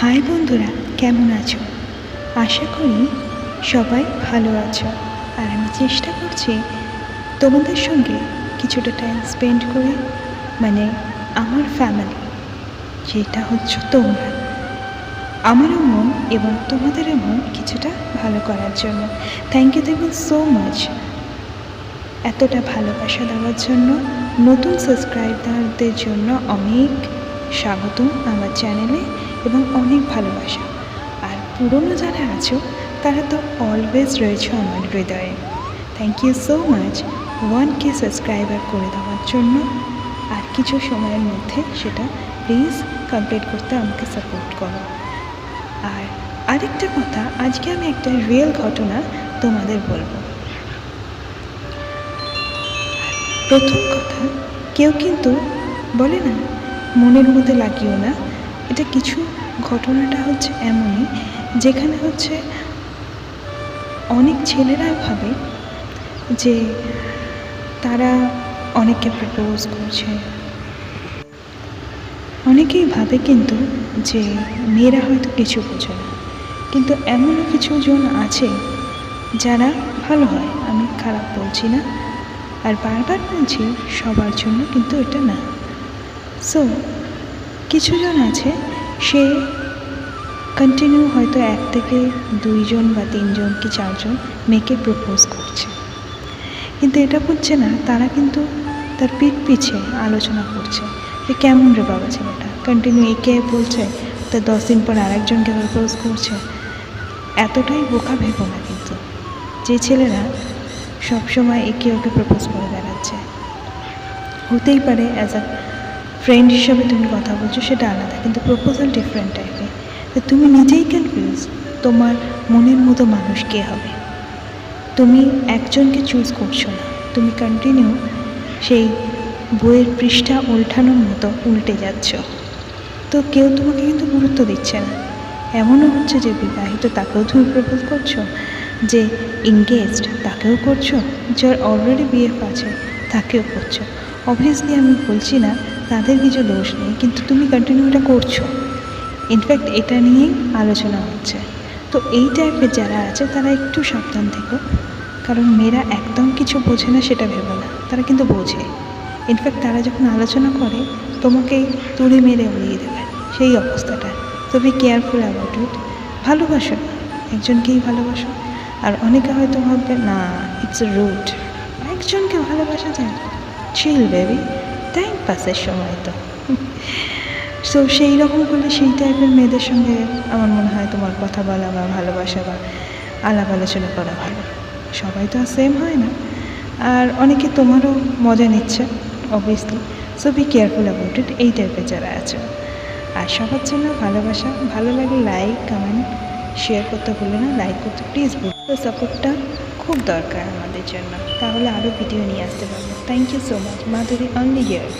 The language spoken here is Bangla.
হাই বন্ধুরা, কেমন আছো? আশা করি সবাই ভালো আছো। আর আমি চেষ্টা করছি তোমাদের সঙ্গে কিছুটা টাইম স্পেন্ড করে মানে আমার ফ্যামিলি যেটা হচ্ছে তোমরা। আমারও মন এবং তোমাদেরও মন কিছুটা ভালো করার জন্য। Thank you thank so much এতটা ভালোবাসা দেওয়ার জন্য, নতুন সাবস্ক্রাইবারদের জন্য অনেক স্বাগতম আমার চ্যানেলে এবং অনেক ভালোবাসা। আর পুরনো যারা আছো, তারা তো অলওয়েজ রয়েছে আমার হৃদয়ে। Thank you so much one K subscriber করে দেওয়ার জন্য। আর কিছু সময়ের মধ্যে সেটা প্লিজ কমপ্লিট করতে আমাকে সাপোর্ট করো। আর আরেকটা কথা, আজকে আমি একটা রিয়েল ঘটনা তোমাদের বলব। প্রথম কথা, কেউ কিন্তু বলে না, মনের মধ্যে লাগিও না। এটা কিছু ঘটনাটা হচ্ছে এমনই, যেখানে হচ্ছে অনেক ছেলেরা ভাবে যে তারা অনেককে প্রপোজ করছে। অনেকেই ভাবে কিন্তু যে মেয়েরা হয়তো কিছু বোঝে না। কিন্তু এমনও কিছু জন আছে যারা ভালো হয়, আমি খারাপ বলছি না। আর বারবার বলছি সবার জন্য কিন্তু এটা না। সো কিছুজন আছে সে কন্টিনিউ হয়তো এক থেকে দুইজন বা তিনজন কি চারজন মেয়েকে প্রপোজ করছে। কিন্তু এটা বুঝছে না, তারা কিন্তু তার পিঠ পিছে আলোচনা করছে যে কেমন রে বাবা ছেলেটা? কন্টিনিউ একে বলছে তো দশ দিন পর আরেকজনকে প্রপোজ করছে। এতটাই বোকা ভেবো না কিন্তু। যে ছেলেরা সবসময় একে ওকে প্রপোজ করে বেড়াচ্ছে। হতেই পারে অ্যাজ আ ফ্রেন্ড হিসাবে তুমি কথা বলছো, সেটা আলাদা, কিন্তু প্রপোজাল ডিফারেন্ট টাইপের তো তুমি নিজেই কনফিউজ তোমার মনের মতো মানুষ কে হবে? তুমি একজনকে চুজ করছ না, তুমি কন্টিনিউ সেই বইয়ের পৃষ্ঠা উল্টানোর মতো উল্টে যাচ্ছ। তো কেউ তোমাকে কিন্তু গুরুত্ব দিচ্ছে না। এমনও হচ্ছে যে বিবাহিত তাকেও তুমি প্রপোজ করছ, যে এঙ্গেজড তাকেও করছ, যার অলরেডি বিএফ আছে, তাকেও করছ। অবভিয়াসলি আমি বলছি না তাদের কিছু দোষ নেই, কিন্তু তুমি কন্টিনিউ এটা করছ। ইনফ্যাক্ট এটা নিয়েই আলোচনা হচ্ছে। তো এই টাইপের যারা আছে, তারা একটু সাবধান থেকো, কারণ মেয়েরা একদম কিছু বোঝে না, সেটা ভেবো না। তারা কিন্তু বোঝে। ইনফ্যাক্ট তারা যখন আলোচনা করে, তোমাকে তুড়ি মেরে উড়িয়ে দেবে। সেই অবস্থাটা। তো বি কেয়ারফুল অ্যাবাউট ইট ভালোবাসো একজনকেই ভালোবাসো। আর অনেকে হয়তো ভাববে, না ইটস রুট একজনকে ভালোবাসা যায়। চিল বেবি টাইম পাসের সময় তো। সো সেই রকম করলে সেই টাইপের মেয়েদের সঙ্গে আমার মনে হয় তোমার কথা বলা বা ভালোবাসা বা আলাপ আলোচনা করা ভালো। সবাই তো আর সেম হয় না। আর অনেকে তোমারও মজা নিচ্ছে obviously so be careful about it এই টাইপের যারা আছে। আর সবার জন্য ভালোবাসা, ভালো লাগে লাইক কমেন্ট শেয়ার করতে ভুলো না লাইক করতে প্লিজ বলব সাপোর্টটা খুব দরকার আমাদের জন্য। তাহলে আরও ভিডিও নিয়ে আসতে পারব। Thank you so much Madhuri only year